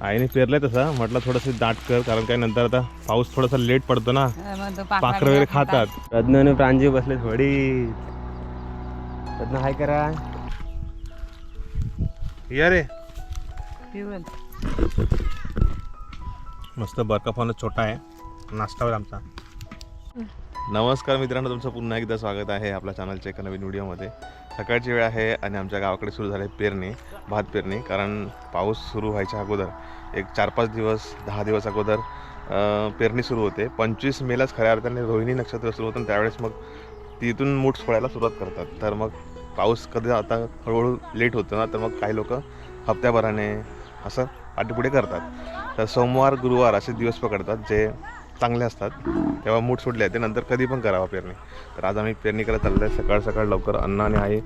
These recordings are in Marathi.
आईने पेरलंय तसं. म्हटलं थोडंसं दाट कर कारण काय नंतर आता पाऊस थोडासा लेट पडतो ना. पाखरं वगैरे खातात. रत्न प्रांजी बसले थोडी. रत्न हाय करा. या रे. मस्त बर्फानं छोटा आहे. नाश्ता होईल आमचा. नमस्कार मित्रांनो तुमचं पुन्हा एकदा स्वागत आहे आपल्या चॅनलच्या एका नवीन व्हिडिओमध्ये सकाळची वेळ आहे आणि आमच्या गावाकडे सुरू झाले पेरणी भात पेरणी. कारण पाऊस सुरू व्हायच्या अगोदर एक चार पाच दिवस दहा दिवस अगोदर पेरणी सुरू होते. पंचवीस मेलाच खऱ्या अर्थाने रोहिणी नक्षत्र सुरू होतं आणि त्यावेळेस मग तिथून मूठ सोडायला सुरुवात करतात. तर मग पाऊस कधी आता हळूहळू लेट होतो ना तर मग काही लोक हप्त्याभराने असं पाठीपुढे करतात. तर सोमवार गुरुवार असे दिवस पकडतात जे चांगले असतात. तेव्हा मूठ सोडले ते नंतर कधी पण करावा पेरणी. तर आज आम्ही पेरणी करत चाललो आहे सकाळ सकाळ लवकर अन्न आणि आई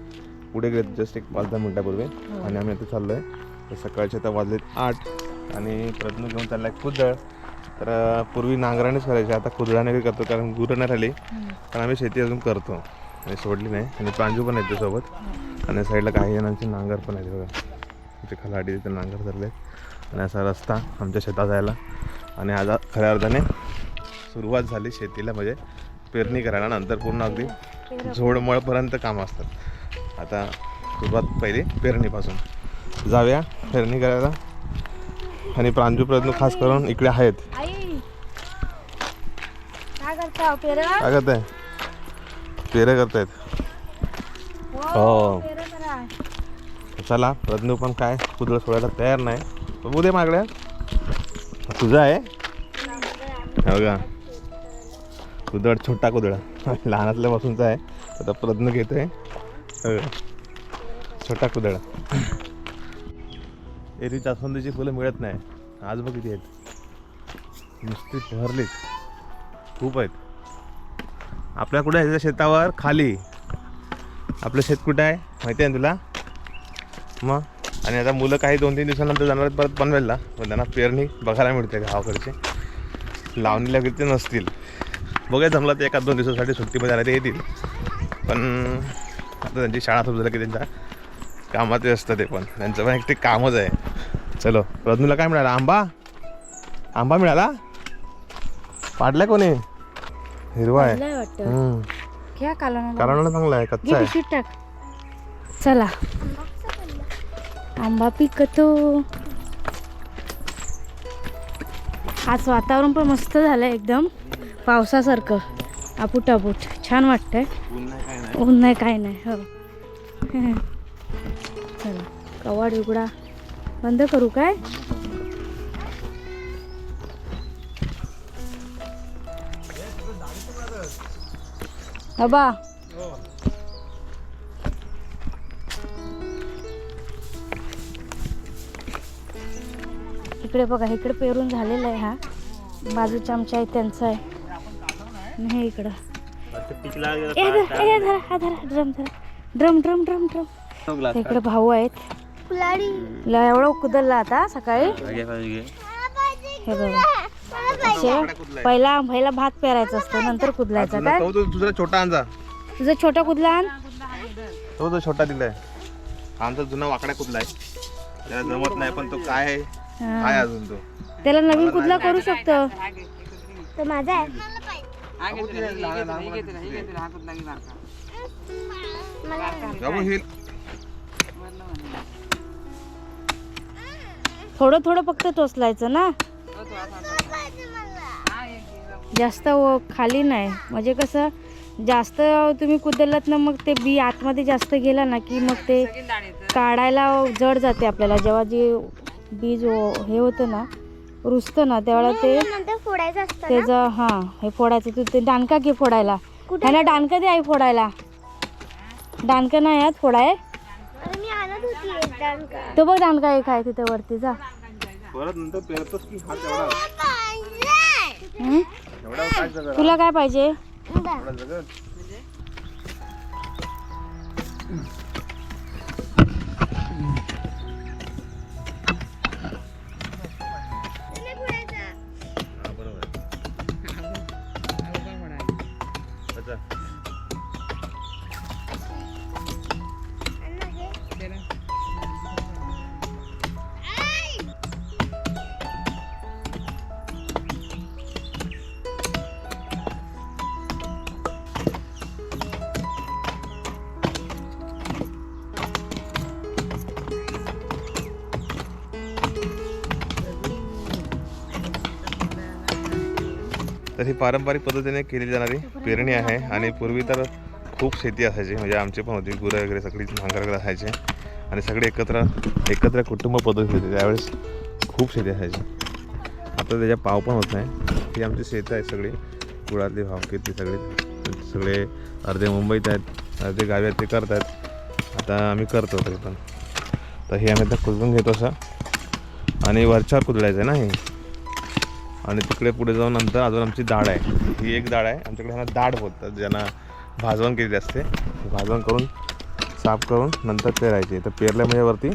पुढे गेले. जस्ट एक पाच दहा मिनटापूर्वी. आणि आम्ही आता चाललो आहे तर सकाळचे आता वाजलेत आठ. आणि प्रयत्न घेऊन चालला आहे कुदळ तर पूर्वी नांगरानेच करायचे. आता कुदळाने करतो. कारण गुरं नाही राहिली. पण आम्ही शेती अजून करतो. आणि सोडली नाही. आणि प्रांजू पण आहेत सोबत आणि साईडला काही जणांचे नांगर पण आहेत बघा. तिथे खलाडी तिथे नांगर धरले आणि असा रस्ता आमच्या शेतात जायला. आणि आज खऱ्या अर्थाने सुरुवात झाली शेतीला म्हणजे पेरणी करायला नंतर पूर्ण अगदी झोडमळपर्यंत कामं असतात. आता सुरुवात पहिली पेरणीपासून. जाऊया पेरणी करायला. आणि प्रांजू प्रयत्न खास करून इकडे आहेत. काय करता पेरं? करतायत. हो. करा. चला रत्नू पण काय कुदळ सोडायला तयार नाही. बघू दे मागड्या तुझा आहे? हो का कुदळ छोटा कुदळ. लहानातल्यापासूनचा आहे. आता प्रयत्न घेतोय. आहे छोटा कुदळ. एरवी जास्वंदीची फुलं मिळत नाही. आज बघ किती आहेत. नुसती भरलीत खूप आहेत. आपल्या कुठे आहे? शेतावर खाली. आपलं शेत कुठं आहे? माहिती आहे ना तुला? मग? आणि आता मुलं काही दोन तीन दिवसानंतर जाणार आहेत परत पनवेलला. पण त्यांना पेरणी बघायला मिळते गावाकडचे. लावणीला ते नसतील. बघूया जमलं ते एका दोन दिवसासाठी सुट्टीमध्ये आले ते येतील. पण आता त्यांची शाळा सुरू झाली की त्यांच्या कामात असतं ते पण. त्यांचं पण एक ते कामच आहे. चलो रत्नूला काय मिळालं? आंबा? आंबा मिळाला? पाडलाय कोणी? हिरवा आहे. कारण चांगला आहे कच्चा आहे. चला. आंबा पिकतो. आज वातावरण पण मस्त झालं एकदम. पावसासारखं. आपूट आपूट छान वाटतंय. ऊन नाही काय नाही. हो. चला कवाड उघडा. बंद करू काय? बाबा इकडे बघा इकडे पेरून झालेला आहे हा. बाजूच्या आमच्या आहे त्यांचा आहे. हे इकडं. ए, धर, ए, धरा, हा धरा ड्रम धरा. Drum drum drum drum. इकडे भाऊ आहेत. ला एवढं कुदलला आता सकाळी. हे बघा. पहिला पहिला भात पेरायचा असतो नंतर कुदलायचा. काय तो तो दुसरा छोटा आणजा तुझा छोटा कुदला आण. तो जो छोटा दिलाय. आमचा जुना वाकडा त्याला जमत नाही पण तो काय आहे. आहे अजून तो. त्याला नवीन कुदला करू शकतो? तो माझा आहे. हे थोडं थोडं फक्त टोचलायचं ना? जास्त व- खाली नाही. म्हणजे कसं जास्त तुम्ही कुदलात ना मग ते बी आतमध्ये जास्त गेला ना की मग ते काढायला जड जाते आपल्याला. जेव्हा जे बीज हे होतं ना रुजतं ना त्यावेळेला ते फोडायचं असतं त्याचं हां हे फोडायचं तू ते दांडका घे फोडायला? ह्याला दांडका दे आई फोडायला. दांडका नाही यात फोडाय. तो बघ दांडका एक आहे तिथे वरती जा. परत नंतर पेरतोस की हा तेवढा? हं? एवढा काय जगत तुला काय पाहिजे? अच्छा. तर ही पारंपरिक पद्धतीने केली जाणारी पेरणी आहे आणि पूर्वी तर खूप शेती असायची म्हणजे आमची पण होती गुरं वगैरे सगळी नांगर वगैरे असायचे. आणि सगळे एकत्र एकत्र कुटुंब पद्धती होती त्यावेळेस खूप शेती असायची. आता त्याच्या पाव पण होत नाही. ही आमची शेतं आहेत सगळी कुळातली भाव ती सगळी. सगळे अर्धे मुंबईत आहेत अर्धे गावी आहेत ते करत आहेत आता आम्ही करतो तरी पण. तर हे आम्ही आता कुदून घेतो असं. आणि वरच्यावर कुदळायचं आहे ना हे? आणि तिकडे पुढे जाऊन नंतर अजून आमची डाळ आहे. ही एक डाळ आहे. आमच्याकडे ह्यांना डाळ बोलतात ज्यांना भाजवण केलेली असते भाजवण करून साफ करून नंतर पेरायची. तर पेरल्या म्हणजे वरती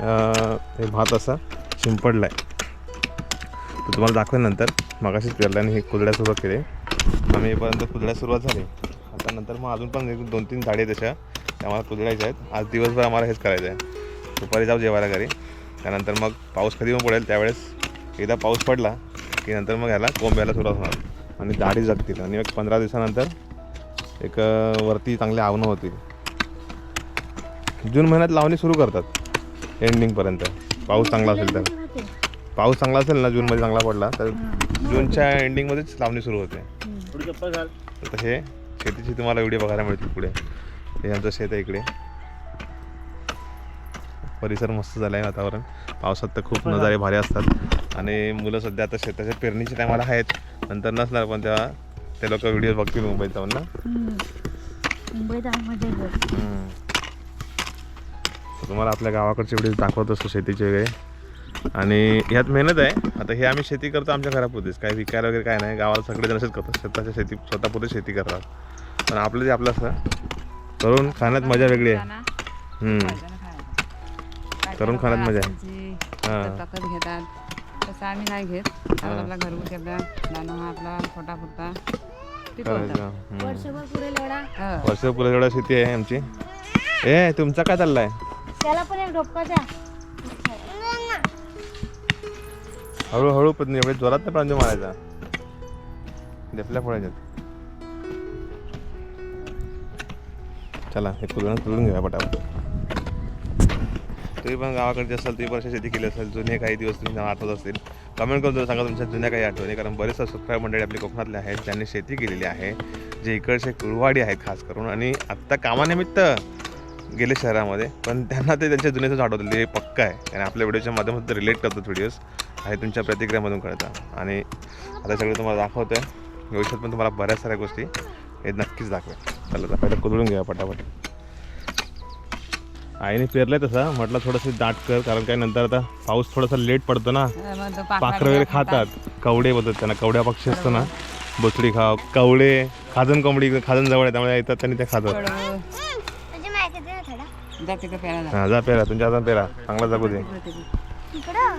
हे भात असा शिंपडला आहे तर तुम्हाला दाखवेन नंतर. मगाशीच पेरल्याने हे कुदड्या सुरुवात केली. आम्ही येईपर्यंत कुदड्या सुरुवात झाली. आता नंतर मग अजून पण एक दोन तीन झाडे आहेत तशा त्या आम्हाला कुदडायच्या आहेत. आज दिवसभर आम्हाला हेच करायचं आहे. दुपारी जाऊ जेवायला घरी. त्यानंतर मग पाऊस कधी पण पडेल त्यावेळेस एकदा पाऊस पडला की नंतर मग ह्याला कोंब्याला सुरुवात होणार. आणि दाढी जगतील. आणि एक पंधरा दिवसानंतर एक वरती चांगले आवनं होतील. जून महिन्यात लावणी सुरू करतात. एंडिंगपर्यंत पाऊस चांगला असेल तर. पाऊस चांगला असेल ना जूनमध्ये चांगला पडला तर जूनच्या एंडिंगमध्येच लावणी सुरू होते. तर हे शेतीची तुम्हाला व्हिडिओ बघायला मिळतील पुढे. हे आमचं शेत आहे इकडे. परिसर मस्त झाला आहे वातावरण. पावसात तर खूप नजारे भारी असतात. आणि मुलं सध्या आता शेताच्या पेरणीच्या टायमाला आहेत. नंतर नसणार पण तेव्हा ते लोक व्हिडिओ बघतील मुंबईत जाऊन ना. मुंबईत तुम्हाला आपल्या गावाकडचे व्हिडिओ दाखवत असतो शेतीचे वगैरे. आणि ह्यात मेहनत आहे. आता हे आम्ही शेती करतो आमच्या घरापुरतीच. काही विकायला वगैरे काय नाही. गावाला सगळे जण असेच करतात. स्वतःच्या शेती स्वतःपुरती शेती करतात. पण आपलं जे आपलं असतं. करून खाण्यात मजा वेगळी आहे. हम्म. करून खाण्यात मजा आहे. हां. ताकद घेतात. तसं आम्ही नाही घेत. आपला आपला घरगुती आपला हा आपला छोटा हम्म. वर्षभर हो. पुढे एवढा शेती आहे आमची. ए तुमचा काय चाललाय? त्याला पण एक ढोपका द्या. हळूहळू पण एवढे जोरात नाही प्रांजू मारायचा. देपल्या पडायच्यात चला हे कुदळून कुदळून घेऊया पटापट. तुम्ही पण गावाकडचे असाल तुम्ही वर्ष शेती केली असेल जुने काही दिवस तुम्ही आठवत असतील कमेंट करून जर सांगा तुमच्या जुन्या काही आठवणी कारण बरेच सबस्क्राईब मंडळी आपली कोकणातले आहेत ज्यांनी शेती केलेली आहे जे इकडचे कुळवाडी आहेत खास करून आणि आत्ता कामानिमित्त गेले शहरामध्ये पण त्यांना ते त्यांच्या जुन्याचं आठवतं ते पक्का आहे आणि आपल्या व्हिडिओच्या माध्यमातून रिलेट करतात व्हिडिओज आणि तुमच्या प्रतिक्रियामधून कळतं आणि आता सगळं तुम्हाला दाखवतं आहे भविष्यात पण तुम्हाला बऱ्याच साऱ्या गोष्टी हे नक्कीच दाखवेल. चला तर पहिलं कुदळून घ्या पटापट. आईने पेरलंय तसं. म्हटलं थोडंसं दाट कर कारण काय नंतर आता पाऊस थोडासा लेट पडतो ना. पाखरं वगैरे खातात. कवडे बोलतात त्यांना कवड्या पक्षी असतो ना. बोचडी खाव कवळे खाजन कोंबडी खाजन जवळ आहे त्यामुळे येतात त्यांनी ते खातात. म्हणजे हां जा पेरा तुमच्या हातात पेरा. चांगला जगू दे.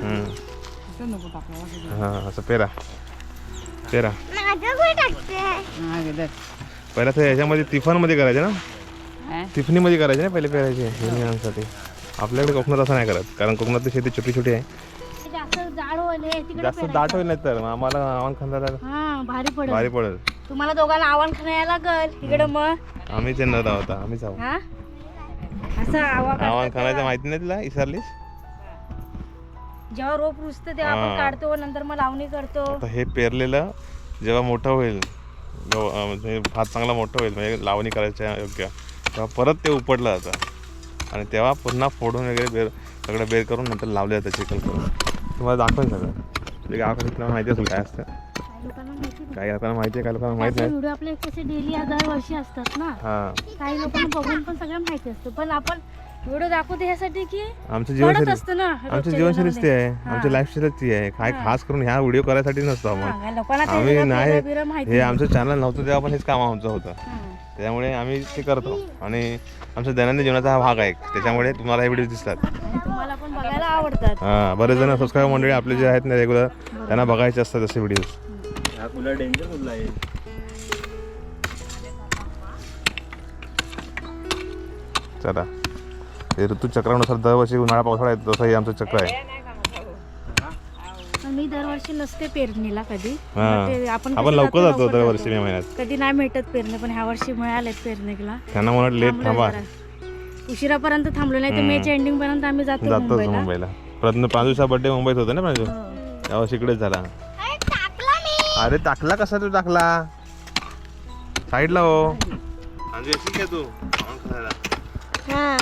हम्म. हां असं पेरा. पेरा. हा पहिला ते ह्याच्यामध्ये तिफानमध्ये करायचे ना. हा? टिफनीमध्ये करायचे ना पहिले पेरायचे नियमांसाठी आपल्याकडे कोकणात असं नाही करत कारण कोकणातली शेती छोटी छोटी आहे जास्त जाड होईल तिकडे जास्त दाट होईल नाही तर मग आम्हाला आव्हान खांदा हा भारी पडेल. भारी पडेल. तुम्हाला दोघांना आव्हान खायला लागल. इकडे मग. आम्हीच येणार आहोत आम्हीच आहोत हा? असं आव्हान आव्हान खाण्याचं माहिती नाही तुला विसरलीस जेव्हा रोप रुजते तेव्हा आपण हा. काढतो नंतर मग लावणी करतो. आता हे पेरलेलं जेव्हा मोठं होईल गव- अं, म्हणजे भात चांगला मोठं होईल म्हणजे लावणी करायच्या योग्य. तेव्हा परत ते उपटलं जातं. आणि तेव्हा पुन्हा फोडून वगैरे बेर सगळं बेर करून नंतर लावले जातं चिकन करून. तुम्हाला दाखवेन सगळं. म्हणजे गावाकडे तुम्हाला माहिती असेल काय असतं. काही लोकांना माहिती नाही. काही लोकांना माहिती आहे काही लोकांना माहिती नाही. व्हिडिओ आपले कसे डेली दरवर्षी असतात ना. हां. काही लोकांना बघून पण सगळं माहिती असतं. पण आपण व्हिडिओ दाखवतो ह्यासाठी की आमची जीवनशैली असतं ना. आमची जीवनशैलीच ती. आहे. आमची लाईफस्टाईलच ती आहे. काय खास करून ह्या व्हिडिओ करायसाठी नसतो आपण. आम्ही नाही. हे. आमचं चॅनल नव्हतं तेव्हा पण हेच काम आमचं होतं. हा. त्यामुळे आम्ही ते करतो. आणि आमच्या दैनंदिन जीवनाचा हा भाग आहे. त्याच्यामुळे तुम्हाला हे व्हिडिओ दिसतात. आणि तुम्हाला पण बघायला आवडतात. हां बरेच जण सबस्क्राईब मंडळी आपले जे आहेत ना रेग्युलर त्यांना बघायचे असतात असे व्हिडिओज चला. हे ऋतूचक्रानुसार दरवर्षी उन्हाळा पावसाळा येतो तसं हे आमचं चक्र आहे. मी दरवर्षी नसते पेरणीला कधी. हा. ते आपण आपण कसं लवकर जातो दरवर्षी मे महिन्यात. कधी नाही भेटत पेरणे पण ह्या वर्षी मिळालेत पेरणीला. त्यांना म्हणत लेट थांबा. जरा. उशिरापर्यंत थांबलो नाही तर मेच्या एंडिंग पर्यंत आम्ही जातो जातोच मुंबईला. मुंबईला. प्रज्ञ प्रांजूचा बर्थडे मुंबईत होता ना प्रांजू हो. त्यावर्षी इकडेच झाला. अरे टाकला मी. अरे टाकला कसा तू टाकला? साईडला हो. येशील तू? खायला. हा.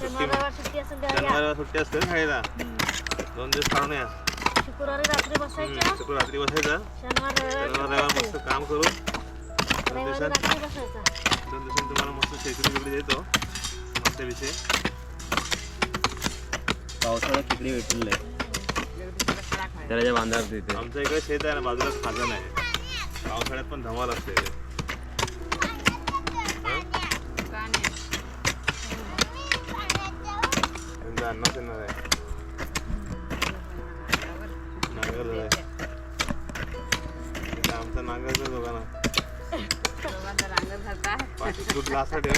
शनिवार सुट्टी असेल तेव्हा या. शनिवारला सुट्टी असते ना खायला. दोन दिवस खाऊन या शुक्रवारी रात्री बसायच्या शुक्रवार रात्री बसायचं. शनिवार रविवारी शनिवार रविवार मस्त काम करून. दोन रविवारी दिवसात रात्री बसायचा. दोन दिवसांनी तुम्हाला मस्त शेती बिकडी देतो. मस्त विषय. पावसाळ्यात तिकडे भेटलेलं आहे त्याच्या बांधावर तिथे आमच्या इकडे शेत आहे ना बाजूलाच खाजन आहे. पावसाळ्यात पण धमाल असते. त्यांचं अन्नच येणार आहे असा ठेव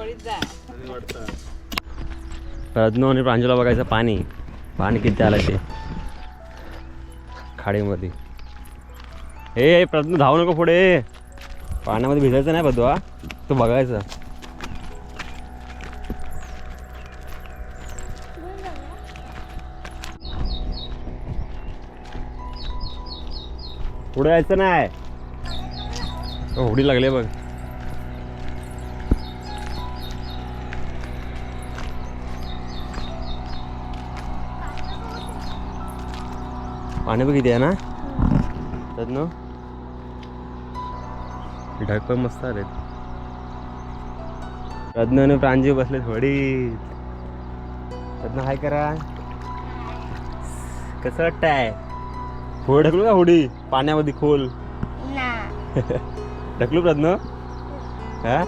आणि वाटतं रत्नो आणि प्रांजूला बघायचं पाणी. पाणी किती आलं ते? खाडीमध्ये. ए प्रज्ञ धावू नको पुढे. पाण्यामध्ये भिजायचं नाही बदवा. तो बघायचं. पुढे यायचं नाही. तो होडी लागले बघ. पाणी बघ किती आहे ना? रत्नो ढग पण मस्त आले रत्न आणि प्रांजीव बसले थोडी रत्न हाय करा. कसं वाटतंय? होडी ढकलू का होडी? पाण्यामध्ये खोल. ना. ढकलू रत्न हा?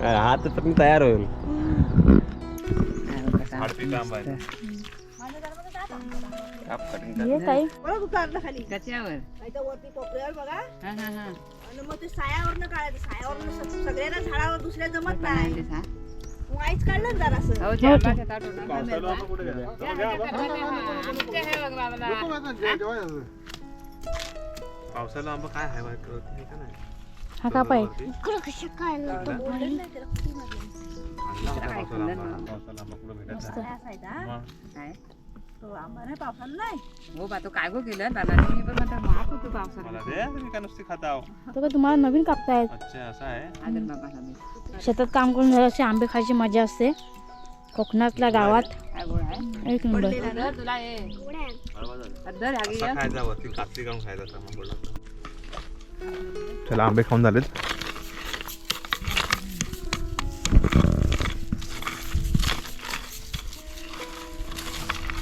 हा तर मी तयार होईल. ये ताई. वरती बघा. हा हा हा. आणि मग ते सायावरनं काढायचं. सायावरनं सगळ्यांना झाडावर दुसऱ्या जमत नाही. हा. आईच काढलं ना जरासं हो? आमच्या हे बघ. पावसाला आंबा काय आहे माहिती होती हे का नाही हा इकडं कसं काय पावसाला आंबा. कुठं. काय? तो आंबा नाही पावसाला नाही. हो बा तो काय गो केलं? दादा मी पण म्हणतो माफ होतो पावसाला मला दे मी काय नुसती खाता आहो. तो का तुम्हाला नवीन कापतायत. अच्छा असं आहे? आदर. शेतात काम करून झालं असे आंबे खायची मजा असते. कोकणातल्या गावात. काय गोड आहे एक नंबर अदर तुला हे. अदर ह्या असा खायचा वरती कातली काढून खायचा असा मग बोलला. चला आंबे खाऊन झालेत.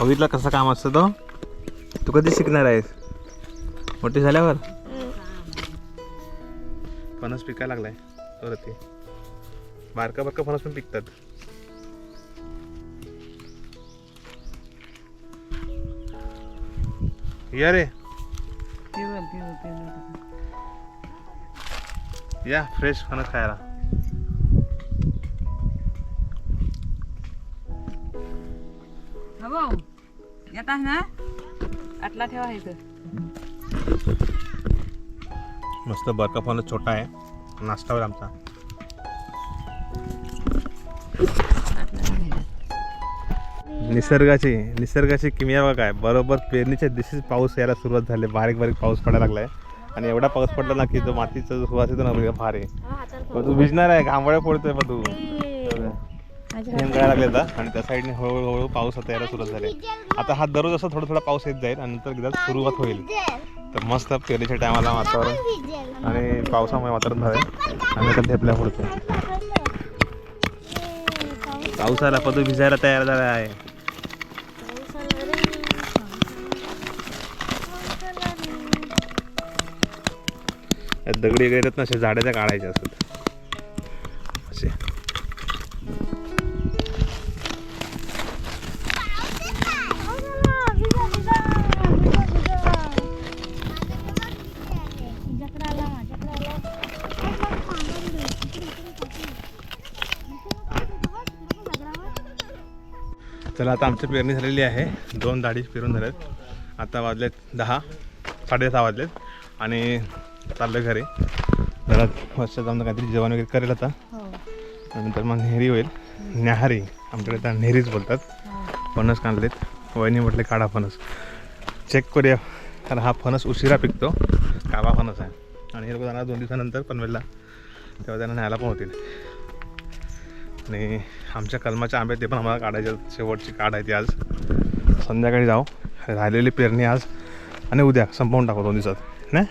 बघितलं कसं काम असतं तो? तू कधी शिकणार आहेस? मोठी झाल्यावर? फणस पिकायला लागलाय वरती बारका बारका फणस पण पिकतात. या रे. या फ्रेश फणस खायला. येतात ना? आटला ठेवा इथं. मस्त बरका फणस छोटा आहे. नाश्ता होईल आमचा. निसर्गाची निसर्गाची किमया बघा काय. बरोबर पेरणीच्या दिवशीच पाऊस यायला सुरुवात झाली. बारीक बारीक पाऊस पडायला लागलाय. आणि एवढा पाऊस पडला ना की तो मातीचा सुवास येतो ना बघा, भारी तू भिजणार आहे घांबळे पडतोय मग तू. नेम करायला लागले आता आणि त्या साईडने हळूहळू हळूहळू पाऊस आता यायला सुरुवात झाली. आता हा दररोज असा थोडा थोडा पाऊस येत जाईल आणि नंतर एकदा सुरुवात होईल. तर मस्त पेरणीच्या टायमाला वातावरण आणि पावसामुळे वातावरण झालं आणि आता ढेपल्या पडतोय पाऊस आला पण तो भिजायला तयार झाला आहे. दगडी वगैरे ना असे झाडाच्या काढायचे असतात. असे. चला आता आमची पेरणी झालेली आहे. दोन दाढी पेरून झाल्यात आता वाजलेत दहा साडेदहा वाजलेत. आणि चाललं घरी. जरा वर्ष जाऊन काहीतरी जेवण वगैरे करेल आता. नंतर मग नेहरी होईल. न्याहारी. आमच्याकडे त्या नेहरीच बोलतात. फणस काढलेत. वहिनी म्हटले काढा फणस. चेक करूया. कारण हा फणस उशिरा पिकतो. कावा फणस आहे. आणि हे लोक जाणार दोन दिवसानंतर पनवेलला. तेव्हा त्यांना न्यायला पण होतील. आणि आमच्या कलमाच्या आंब्यात ते पण आम्हाला काढायचे आहेत. शेवटची काढ आहे ती आज. संध्याकाळी जाऊ. राहिलेली पेरणी आज. आणि उद्या संपवून टाकू दोन दिवसात. नाही?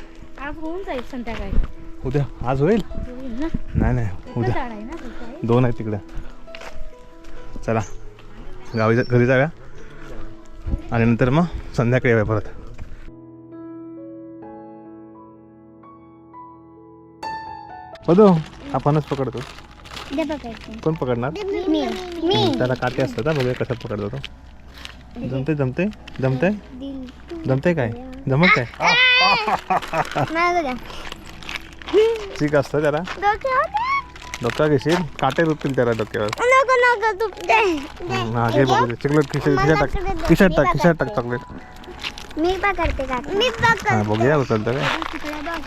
संध्याकाळी. उद्या? आज होईल? नाही नाही. उद्या. दोन आहेत तिकडे. चला. गावी घरी जाऊया. आणि नंतर मग संध्याकाळी येऊया परत. बघू फणस पकडतो. दे कोण पकडणार? मी. मी. त्याला काटे असतात हा बघूया कसं पकडतो तो. जमते जमते जमते जमते काय? जमत काय? ठीक असतं त्याला. डोक्यावर दे. डोक्यावर घेशील? काटे रुपतील त्याला डोक्यावर. नको नको तू दे. दे. हम्म, हा घे बघू चॉकलेट खिशात खिशात टाक. खिशात टाक खिशात टाक चॉकलेट. मी पकडते का? मी पकड हा बघूया उचलतं काय? तिकडे बघ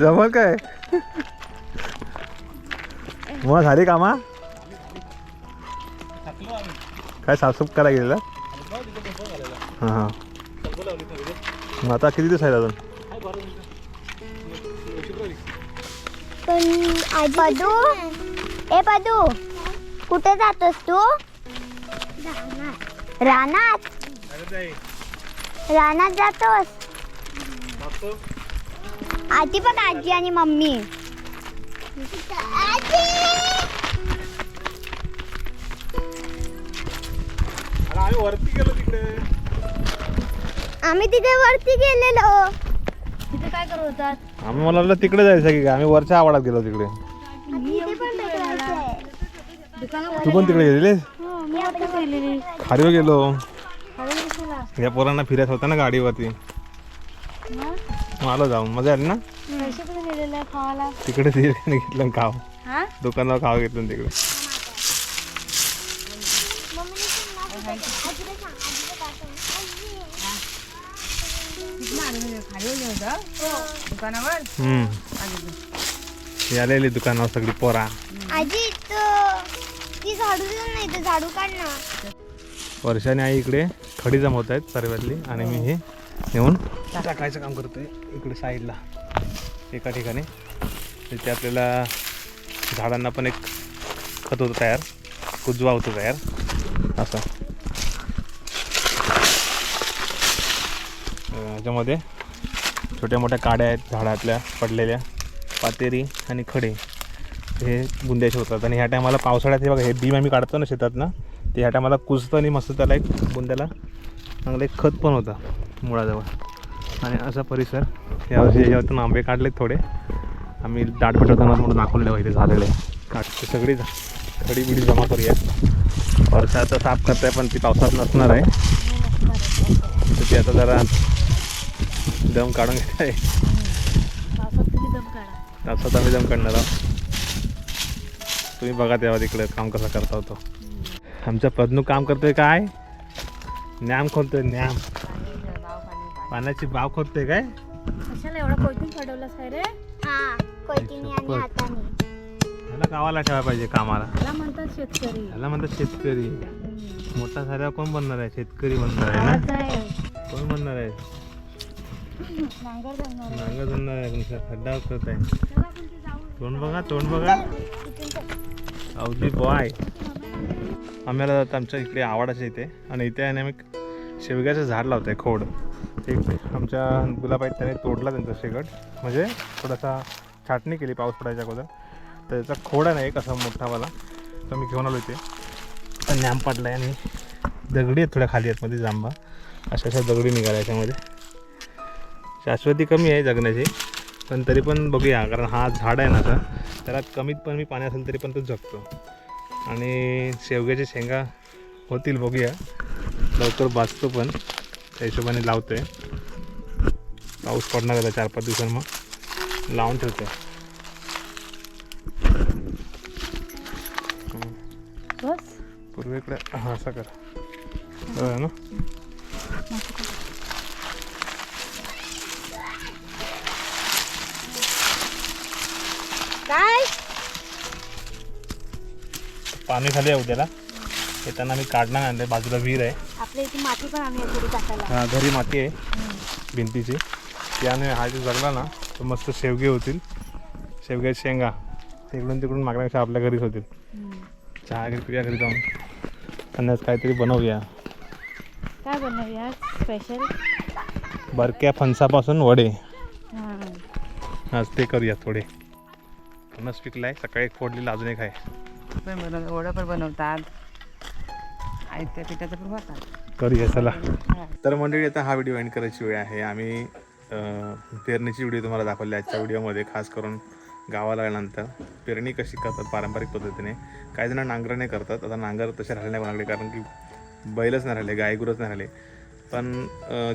जमल काय? मग झाली कामा? काय साफसूफ करायला गेलेला? हां हां. मग आता किती दिवस आहेत अजून? पण पदू? ए पदू. कुठे जातोस तू? रानात. रानात. जातोस? आजी बघ आजी आणि मम्मी. आम्ही वरती गेलो तिकडे. आम्ही तिथे वरती गेलेलो. तिथे काय करत होतात? आम्ही मला वाटलं तिकडे जायचं की काय? आम्ही वरच्या आवाडात गेलो तिकडे. तिथे पण. तू पण तिकडे गेलेली हो मी आता गेलेली. खारीवर गेलो. या पोरांना फिरायचं होतं ना गाडीवरती. आलो जाऊन मजा आली ना? पैसे कुठे गेलेले आहे खावाला. तिकडे घेतलं ना खाव. हा? दुकानावर खाव घेतलं ना तिकडे दुकानावर हम्म. ही आलेली दुकानावर सगळी पोरा. आजी तू ती झाडू दे नाही तर झाडू काढ ना. वर्षाने आई इकडे खडी जमवत आहेत सर्वातली आणि मी हे नेऊन टाकायचं. काम करतोय. इकडे साईडला एका ठिकाणी. तिथे आपल्याला झाडांना पण एक खत होतं तयार. कुजवा होतो तयार. असं. याच्यामध्ये छोट्या मोठ्या काड्या आहेत झाडातल्या पडलेल्या. पातेरी आणि खडे. हे बुंद्याचे होतात. आणि ह्या टायमाला पावसाळ्यात हे बघा हे बीम आम्ही काढतो ना शेतात ना ते ह्या टायमाला कुजतं आणि मस्त त्याला एक बुंद्याला चांगलं एक खत पण होतं मुळाजवळ. आणि असा परिसर. यावर्षी याच्यावरतून आंबे काढलेत थोडे. आम्ही दाट पेटवताना म्हणून दाखवलेलं वगैरे झालेलं आहे. काढते सगळी खडी बिडी जमा करूया वर्षाचं साफ करताय पण ती पावसात नसणार आहे. तर ती आता जरा दम काढून घेत आहे पावसात आम्ही दम काढणार आहोत. तुम्ही बघा तेव्हा तिकडे काम कसं करता होतो. आमच्या पद्नू काम करतोय काय? न्याम खोलतोय न्याम. पाण्याची बाव खोदतोय काय? कशाला एवढा कोयतीन पडवलास काय रे? हा कोयतीने आणि हाताने. ह्याला गावाला ठेवायला पाहिजे कामाला. त्याला म्हणतात शेतकरी. म्हणतात शेतकरी. मोठा साऱ्या कोण बनणार आहे? शेतकरी बनणार आहे ना. कोण बनणार आहे? नांगर बनणार आहे. तुमचा खड्डा करत आहे. तोंड बघा तोंड बघा. अवधी बॉय आम्ही आला जातो आमच्या इकडे आवाडाच्या इथे. आणि इथे आहे ना आम्ही शेवग्याचं झाड लावतो आहे खोड. ते आमच्या गुलाबाईत त्याने तोडला त्यांचा शेगट म्हणजे थोडासा छाटणी केली पाऊस पडायच्या अगोदर. तर त्याचा खोडा नाही एक असा मोठावाला तो मी घेऊन आलो इथे. तर नॅम पाडला आहे आणि दगडी आहेत थोड्या खाली आहेत मध्ये जांबा अशा अशा दगडी निघाल्या याच्यामध्ये. शाश्वती कमी आहे जगण्याची पण तरी पण बघूया कारण हा झाड आहे ना आता त्याला कमीत पण मी पाणी असेल तरी पण तो जगतो. आणि शेवग्याच्या शेंगा होतील बघूया. लवकर बाजतो पण. त्या हिशोबाने लावतो. आहे पाऊस पडणार आता चार पाच दिवसांनी. मग लावून ठेवतो. बस. पूर्वेकडे हां असं कर. ना. काय? पाणी खाली आहे उद्याला. येताना मी काढणार आणलं बाजूला विहीर आहे. आपल्या इथे माती पण आम्ही थोडी टाकायला. हा, घरी माती आहे. भिंतीची. त्याने हा जो जगला ना तर मस्त शेवगे होतील. शेवग्याच्या शेंगा. इकडून तिकडून मागण्यापेक्षा आपल्या घरीच होतील. चहा घरी पिऊया घरी जाऊन. आणि आज काहीतरी बनवूया. काय बनवूया स्पेशल बरक्या फणसापासून वडे. हां. आज ते करूया थोडे. फणस पिकलाय. सकाळी फोडलेला अजून एक आहे. वडं पण बनवतात. पिठाचं पण करूया चला. तर मंडळी आता हा व्हिडिओ एंड करायची वेळ आहे. आम्ही पेरणीची व्हिडिओ तुम्हाला दाखवली आजच्या व्हिडिओमध्ये खास करून गावाला आल्यानंतर. पेरणी कशी करतात पारंपरिक पद्धतीने. काही जण नांगराने करतात. आता नांगर तसे राहिले नाही लागले कारण की बैलच नाही राहिले गायगुरच नाही राहिले. पण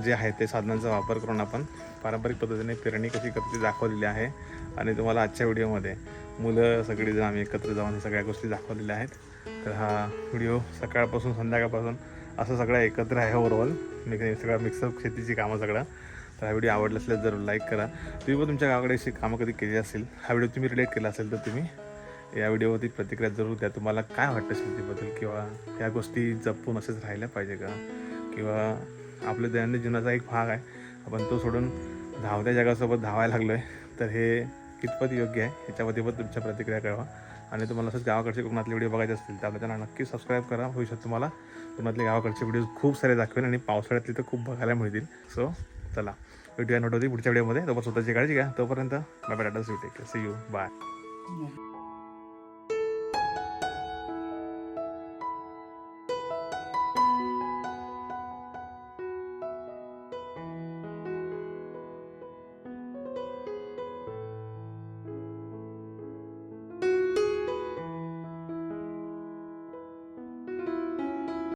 जे आहे ते साधनांचा वापर करून आपण पारंपरिक पद्धतीने पेरणी कशी करते ते दाखवलेली आहे. आणि तुम्हाला आजच्या व्हिडिओमध्ये मुलं सगळी जण आम्ही एकत्र जाऊन हे सगळ्या गोष्टी दाखवलेल्या आहेत. तर हा व्हिडिओ सकाळपासून संध्याकाळपासून असं सगळं एकत्र आहे ओव्हरऑल मी सगळं मिक्सअप शेतीची कामं सगळं. तर हा व्हिडिओ आवडला असेल जरूर लाईक करा. तुम्ही पण तुमच्या गावाकडे अशी कामं कधी केली असेल हा व्हिडिओ तुम्ही रिलेट केला असेल तर तुम्ही या व्हिडिओवरती प्रतिक्रिया जरूर द्या. तुम्हाला काय वाटतं शेतीबद्दल किंवा या गोष्टी जपून असेच राहिल्या पाहिजे का? किंवा आपल्या दैनंदिन जीवनाचा एक भाग आहे. आपण तो सोडून धावत्या जगासोबत धावायला लागलो आहे तर हे कितपत योग्य आहे ह्याच्यामध्ये पण तुमच्या प्रतिक्रिया कळवा. आणि तुम्हाला असंच गावाकडचे कोकणातले व्हिडिओ बघायचे असतील तर आपल्या नक्की सबस्क्राईब करा. भविष्यात तुम्हाला कोकणातले गावाकडचे व्हिडिओज खूप सारे दाखवेन आणि पावसाळ्यातले तर खूप बघायला मिळतील. सो चला. व्हिडिओ नोट होती पुढच्या व्हिडिओमध्ये तोपर्यंत स्वतःची काळजी घ्या. तोपर्यंत bye bye tata see take see you bye